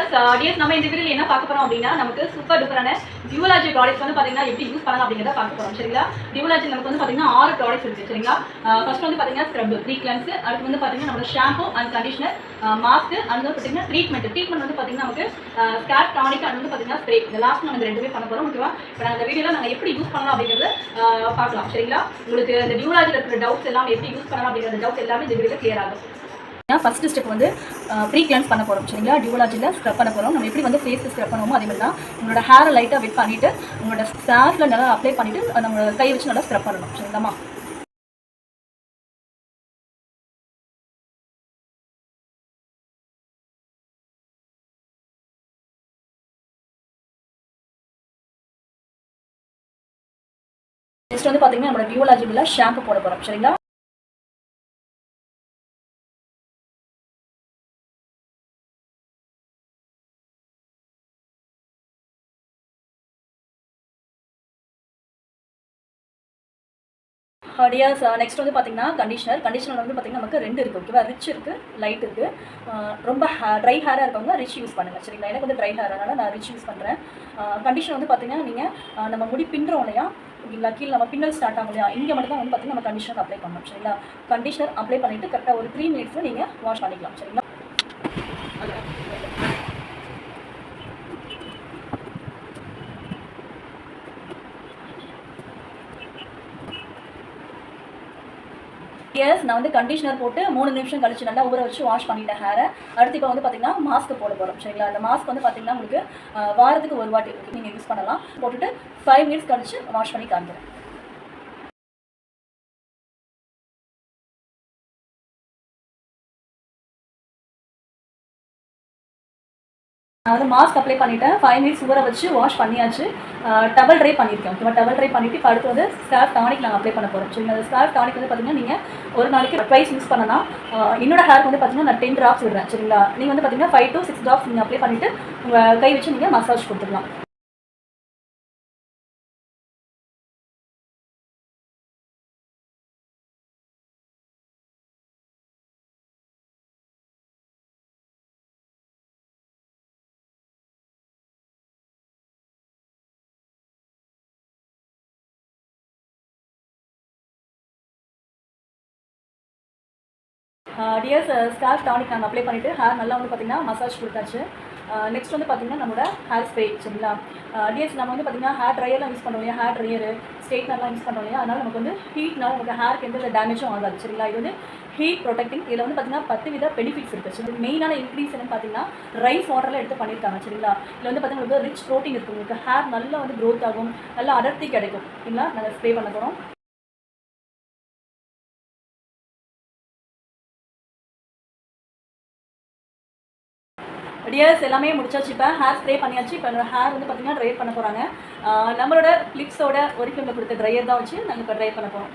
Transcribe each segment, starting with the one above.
Viewers DS uh, நம்ம இந்த வீடியோவில் என்ன பார்க்க போறோம் அப்படின்னா நமக்கு சூப்பர் டிஃபரான டியூலாஜி ப்ராடக்ட்ஸ் வந்து பார்த்தீங்கன்னா எப்படி யூஸ் பண்ணலாம் அப்படிங்கிறத பார்க்க போறோம் சரிங்களா? டியூலாஜி நமக்கு வந்து பார்த்தீங்கன்னா ஆறு ப்ராடக்ட்ஸ் இருக்கு சரிங்களா? Uh, ஃபர்ஸ்ட் வந்து பார்த்தீங்கன்னா ஸ்க்ரப் த்ரீ கிளன்ஸ் அடுத்து வந்து பார்த்தீங்கன்னா நம்ம shampoo and conditioner mask and வந்து பார்த்தீங்கன்னா ட்ரீட்மெண்ட் ட்ரீட்மெண்ட் வந்து பார்த்தீங்கன்னா நமக்கு ஸ்கேப் டானிக் அண்ட் வந்து பார்த்தீங்கன்னா ஸ்ப்ரே இந்த லாஸ்ட் நம்ம இந்த ரெண்டுமே பண்ண போறோம் ஓகேவா இப்போ நாங்கள் இந்த வீடியோவில் நாங்கள் எப்படி யூஸ் பண்ணலாம் அப்படிங்கிறத uh, பார்க்கலாம் சரிங்களா? உங்களுக்கு இந்த டியூலாஜியில் இருக்கிற டவுட்ஸ் எல்லாம் எப்படி யூஸ் பண்ணலாம் அப்படிங்கிற டவுட் எல்லாமே இந்த வீடியோவில் கிளியர் ஆகும். ஃபர்ஸ்ட் ஸ்டெப் வந்து ப்ரீ கிளன்ஸ் பண்ண போகிறோம் சரிங்களா? டியூலாஜியில் ஸ்க்ரப் பண்ண போகிறோம் நம்ம எப்படி வந்து ஃபேஸ் ஸ்க்ரப் பண்ணுவோமோ அதே மாதிரி தான் உங்களோட ஹேரை லைட்டாக வெட் பண்ணிவிட்டு உங்களோட ஸ்டாஃபில் நல்லா அப்ளை பண்ணிவிட்டு நம்ம கை வச்சு நல்லா ஸ்க்ரப் பண்ணணும். சரிங்களாம்மா? நெக்ஸ்ட் வந்து பார்த்தீங்கன்னா நம்மளோட டியூலாஜியில் ஷாம்பு போட போகிறோம் சரிங்களா? டியர்ஸ் நெக்ஸ்ட் uh, வந்து பார்த்தீங்கன்னா கண்டிஷனர் கண்டிஷனர் வந்து பார்த்தீங்கன்னா நமக்கு ரெண்டு இருக்குது ஓகேவா ரிச் இருக்குது லைட் இருக்குது ரொம்ப ட்ரை ஹேராக இருக்கவங்க ரிச் யூஸ் பண்ணுங்கள் சரிங்களா? எனக்கு வந்து ட்ரை ஹேர் அதனால் நான் ரிச் யூஸ் பண்ணுறேன் கண்டிஷனர் வந்து பார்த்தீங்கன்னா நீங்கள் நம்ம முடி பின்னுறோம் இல்லையா ஓகேங்களா? கீழே நம்ம பின்னல் ஸ்டார்ட் ஆகும் இல்லையா? இங்கே மட்டும் தான் வந்து பார்த்தீங்கன்னா நம்ம கண்டிஷனர் அப்ளை பண்ணணும் சரிங்களா? கண்டிஷனர் அப்ளை பண்ணிவிட்டு கரெக்டாக ஒரு த்ரீ மினிட்ஸில் நீங்கள் வாஷ் பண்ணிக்கலாம் சரிங்களா? எஸ் நான் வந்து கண்டிஷனர் போட்டு மூணு நிமிஷம் கழிச்சு நல்லா ஊற வச்சு வாஷ் பண்ணிட்டேன் ஹேரை அடுத்து இப்போ வந்து பார்த்தீங்கன்னா மாஸ்க் போட போகிறோம் சரிங்களா? அந்த மாஸ்க் வந்து பார்த்தீங்கன்னா உங்களுக்கு வாரத்துக்கு ஒரு வாட்டி நீங்கள் யூஸ் பண்ணலாம். போட்டுட்டு ஃபைவ் மினிட்ஸ் கழிச்சு வாஷ் பண்ணி காமிக்கிறேன். நான் வந்து மாஸ்க் அப்ளை பண்ணிட்டேன் ஃபைவ் மினிட்ஸ் ஊற வச்சு வாஷ் பண்ணியாச்சு. டபுள் ட்ரை பண்ணியிருக்கேன். ஓகேவா டபுள் ட்ரை பண்ணிவிட்டு இப்போ அடுத்து வந்து ஸ்கார்ஃப் டானிக் நாங்கள் அப்ளை பண்ண போகிறோம் சரிங்களா அந்த ஸ்கார்ஃப் டானிக் வந்து பார்த்தீங்கன்னா நீங்கள் ஒரு நாளைக்கு ட்வைஸ் யூஸ் பண்ணலாம் என்னோட ஹேர் வந்து பார்த்தீங்கன்னா நான் டென் ட்ராப்ஸ் விடுறேன். சரிங்களா? நீங்கள் வந்து பார்த்தீங்கன்னா ஃபைவ் டு சிக்ஸ் ட்ராப்ஸ் நீங்கள் அப்ளை பண்ணிவிட்டு உங்கள் கை வச்சு நீங்கள் மசாஜ் கொடுத்துக்கலாம். டியர்ஸ் ஸ்கார்ஃப் டானிக் நாங்கள் அப்ளை பண்ணிவிட்டு ஹேர் நல்லா வந்து பார்த்தீங்கன்னா மசாஜ் கொடுத்தாச்சு. நெக்ஸ்ட் வந்து பார்த்தீங்கன்னா நம்மளோட ஹேர் ஸ்ப்ரே சரிங்களா? டிஎஸ் நம்ம வந்து பார்த்தீங்கன்னா ஹேர் ட்ரையர்லாம் யூஸ் பண்ணுவோம் இல்லையா? ஹேர் ட்ரையர் ஸ்ட்ரெயிட்னர்லாம் யூஸ் பண்ணுவோம் இல்லையா? அதனால் நமக்கு வந்து ஹீட்னால் நமக்கு ஹேருக்கு எந்த டேமேஜும் ஆகாது சரிங்களா? இது வந்து ஹீட் ப்ரொடெக்டிங் இதில் வந்து பார்த்தீங்கன்னா பத்து வித பெனிஃபிட்ஸ் இருக்குது சரி மெயினான இன்க்ரீஸ் என்னன்னு பார்த்தீங்கன்னா ரைஸ் வாட்டரில் எடுத்து பண்ணியிருக்காங்க சரிங்களா? இதில் வந்து பார்த்தீங்கன்னா உங்களுக்கு ரிச் ப்ரோட்டீன் இருக்குது உங்களுக்கு ஹேர் நல்லா வந்து க்ரோத் ஆகும். நல்லா அடர்த்தி கிடைக்கும். சரிங்களா? நாங்கள் ஸ்ப்ரே பண்ண போகிறோம் டியர்ஸ் எல்லாமே முடிச்சாச்சு. இப்போ ஹேர் ஸ்ப்ரே பண்ணியாச்சு. இப்போ என்னோட ஹேர் வந்து பார்த்தீங்கன்னா ட்ரை பண்ண போகிறாங்க நம்மளோட லிப்ஸோட ஒரு கொடுத்த ட்ரையர் தான் வச்சு நாங்கள் இப்போ ட்ரை பண்ண போகிறோம்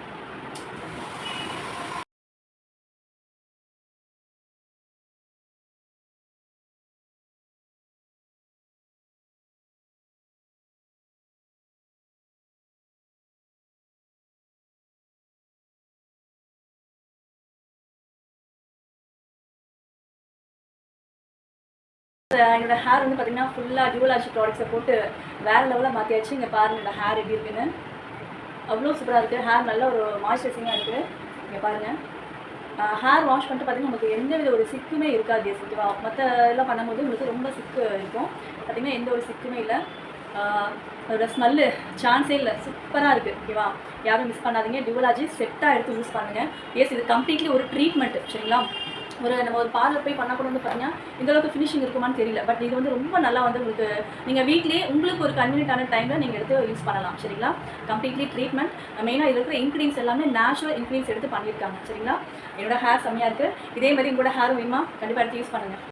என்னோடய ஹேர் வந்து பார்த்தீங்கன்னா ஃபுல்லாக டியூலாஜி ப்ராடக்ட்ஸை போட்டு வேறு லெவலாக மாற்றியாச்சு இங்கே பாருங்கள் இந்த ஹேர் எப்படி இருக்குன்னு. அவ்வளோ சூப்பராக இருக்குது ஹேர் நல்ல ஒரு மாய்ஸ்சரைசிங்காக இருக்குது இங்கே பாருங்கள் ஹேர் வாஷ் பண்ணிட்டு பார்த்தீங்கன்னா நமக்கு எந்த வித ஒரு சிக்குமே இருக்காது ஓகேவா மற்ற எல்லாம் பண்ணும்போது உங்களுக்கு ரொம்ப சிக்கு இருக்கும். பார்த்தீங்கன்னா எந்த ஒரு சிக்குமே இல்லை. ஆஹ் அதோட ஸ்மெல்லு சான்ஸே இல்லை. சூப்பராக இருக்குது ஓகேவா யாரும் மிஸ் பண்ணாதீங்க. டியூலாஜி செட்டாக எடுத்து யூஸ் பண்ணுங்கள் எஸ் இது கம்ப்ளீட்லி ஒரு ட்ரீட்மெண்ட் சரிங்களா? ஒரு நம்ம ஒரு பார்லர் போய் பண்ணால் கூட வந்து பார்த்தீங்கன்னா இந்த அளவுக்கு ஃபினிஷிங் இருக்குமான்னு தெரியல. பட் இது வந்து ரொம்ப நல்லா வந்து உங்களுக்கு நீங்கள் வீட்லேயே உங்களுக்கு ஒரு கன்வீனியன்டான டைமில் நீங்கள் எடுத்து யூஸ் பண்ணலாம். சரிங்களா? கம்ப்ளீட்லி ட்ரீட்மெண்ட் மெயினாக இதில் இருக்கிற இன்க்ரீன்ஸ் எல்லாமே நேச்சுரல் இன்க்ரீன்ஸ் எடுத்து பண்ணியிருக்காங்க. சரிங்களா? என்னோட ஹேர் செம்மையாக இருக்குது இதே மாதிரி உங்களோட ஹேர் வேணுமா கண்டிப்பாக எடுத்து யூஸ் பண்ணுங்கள்